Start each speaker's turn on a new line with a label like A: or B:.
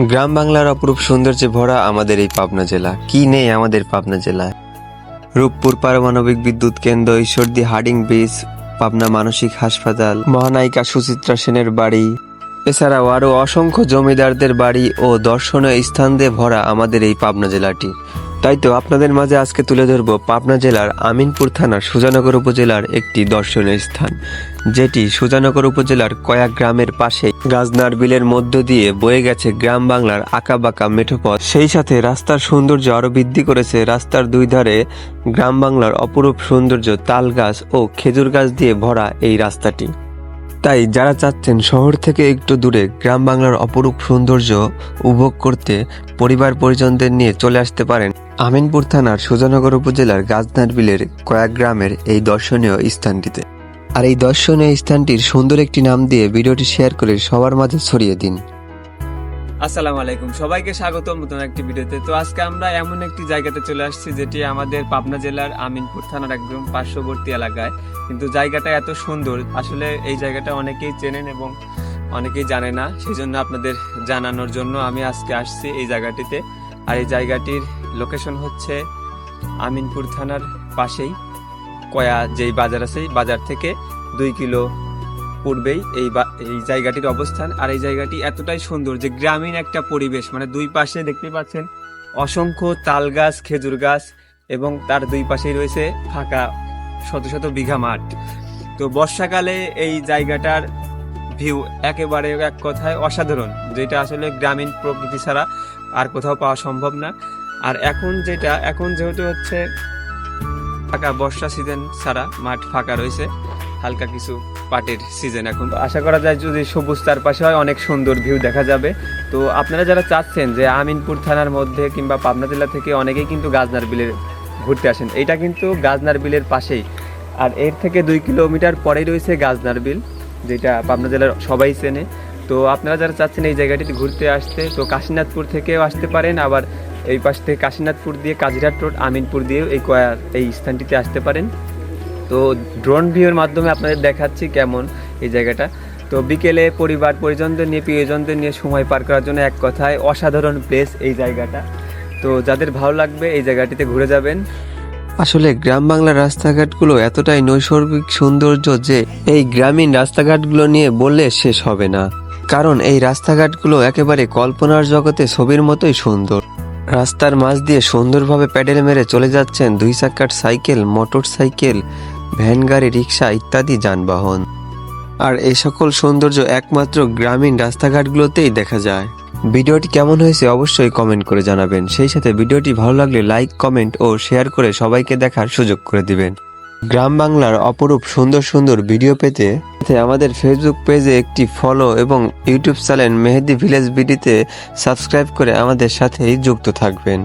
A: গ্রাম বাংলার অপরূপ সৌন্দর্যে ভরা আমাদের এই পাবনা জেলা। কি নেই আমাদের পাবনা জেলায়? রূপপুর পারমাণবিক বিদ্যুৎ কেন্দ্র, ঈশ্বরদী হার্ডিং ব্রিজ, পাবনা মানসিক হাসপাতাল, মহানায়িকা সুচিত্রা সেনের বাড়ি। এছাড়াও আরও অসংখ্য জমিদারদের বাড়ি ও দর্শনীয় স্থান দিয়ে ভরা আমাদের এই পাবনা জেলাটি। তাই তো আপনাদের মাঝে আজকে তুলে ধরব পাবনা জেলার আমিনপুর থানার সুজানগর উপজেলার একটি দর্শনীয় স্থান, যেটি সুজানগর উপজেলার কয়েক গ্রামের পাশে গাজনার বিলের মধ্য দিয়ে বয়ে গেছে গ্রাম বাংলার আঁকাবাঁকা মেঠোপথ। সেই সাথে রাস্তার সৌন্দর্য আরও বৃদ্ধি করেছে। রাস্তার দুই ধারে গ্রাম বাংলার অপরূপ সৌন্দর্য তাল গাছ ও খেজুর গাছ দিয়ে ভরা এই রাস্তাটি। তাই যারা চাচ্ছেন শহর থেকে একটু দূরে গ্রাম বাংলার অপরূপ সৌন্দর্য উপভোগ করতে পরিবার পরিজনদের নিয়ে চলে আসতে পারেন আমিনপুর থানার সুজানগর উপজেলার গাজনার বিলের কয়েক গ্রামের এই দর্শনীয় স্থানটিতে। আর এই দর্শনীয় স্থানটির সুন্দর একটি নাম দিয়ে ভিডিওটি শেয়ার করে সবার মাঝে ছড়িয়ে দিন।
B: আসসালামু আলাইকুম। সবাইকে স্বাগত নতুন একটি ভিডিওতে। তো আজকে আমরা এমন একটি জায়গাতে চলে আসছি যেটি আমাদের পাবনা জেলার আমিনপুর থানার একদম পার্শ্ববর্তী এলাকায়। কিন্তু জায়গাটা এত সুন্দর, আসলে এই জায়গাটা অনেকেই চেনেন এবং অনেকেই জানে না। সেই জন্য আপনাদের জানানোর জন্য আমি আজকে আসছি এই জায়গাটিতে। আর এই জায়গাটির লোকেশন হচ্ছে আমিনপুর থানার পাশেই। কয়া যেই বাজার আছে বাজার থেকে দুই কিলো পূর্বেই এই এই জায়গাটির অবস্থান। আর এই জায়গাটি এতটাই সুন্দর যে গ্রামীণ একটা পরিবেশ। মানে দুই পাশে দেখতে পাচ্ছেন অসংখ্য তাল গাছ খেজুর গাছ এবং তার দুই পাশেই রয়েছে ফাঁকা শত শত বিঘা মাঠ। তো বর্ষাকালে এই জায়গাটার ভিউ একেবারে এক কথায় অসাধারণ, যেটা আসলে গ্রামীণ প্রকৃতি ছাড়া আর কোথাও পাওয়া সম্ভব না। আর এখন যেটা, এখন যেহেতু হচ্ছে ফাঁকা বর্ষা সিজন ছাড়া মাঠ ফাঁকা রয়েছে, হালকা কিছু পাটের সিজন এখন। আশা করা যায় যদি সবুজ তার পাশে হয়, অনেক সুন্দর ভিউ দেখা যাবে। তো আপনারা যারা চাচ্ছেন যে আমিনপুর থানার মধ্যে কিংবা পাবনা জেলা থেকে অনেকেই কিন্তু গাজনার বিলের ঘুরতে আসেন, এটা কিন্তু গাজনার বিলের পাশেই। আর এর থেকে দুই কিলোমিটার পরেই রয়েছে গাজনার বিল, যেটা পাবনা জেলার সবাই চেনে। তো আপনারা যারা চাচ্ছেন এই জায়গাটিতে ঘুরতে আসতে, তো কাশীনাথপুর থেকেও আসতে পারেন, আবার এই পাশ থেকে কাশীনাথপুর দিয়ে কাজিরহাট রোড আমিনপুর দিয়েও এই এই স্থানটিতে আসতে পারেন। তো ড্রোন ভিউর মাধ্যমে আপনাদের দেখাচ্ছি কেমন এই জায়গাটা। তো বিকেলে পরিবার, পরিজনদের নিয়ে, প্রিয়জনদের নিয়ে সময় পার করার জন্য এক কথায় অসাধারণ প্লেস এই জায়গাটা। তো যাদের ভালো লাগবে এই জায়গাটিতে ঘুরে যাবেন।
A: আসলে গ্রাম বাংলার রাস্তাঘাটগুলো এতটাই নৈসর্গিক সৌন্দর্য যে এই গ্রামীণ রাস্তাঘাটগুলো নিয়ে বললে শেষ হবে না। কারণ এই রাস্তাঘাটগুলো একেবারে কল্পনার জগতে ছবির মতোই সুন্দর। রাস্তার মাঝ দিয়ে সুন্দরভাবে প্যাডেল মেরে চলে যাচ্ছেন দুই চাকার সাইকেল মোটর সাইকেল ভ্যান, গাড়ি, রিক্সা ইত্যাদি যানবাহন। আর এই সকল সৌন্দর্য একমাত্র গ্রামীণ রাস্তাঘাটগুলোতেই দেখা যায়। ভিডিওটি কেমন হয়েছে অবশ্যই কমেন্ট করে জানাবেন। সেই সাথে ভিডিওটি ভালো লাগলে লাইক, কমেন্ট ও শেয়ার করে সবাইকে দেখার সুযোগ করে দিবেন। গ্রাম বাংলার অপরূপ সুন্দর সুন্দর ভিডিও পেতে আমাদের ফেসবুক পেজে একটি ফলো এবং ইউটিউব চ্যানেল মেহেদি ভিলেজ বিডিতে সাবস্ক্রাইব করে আমাদের সাথেই যুক্ত থাকবেন।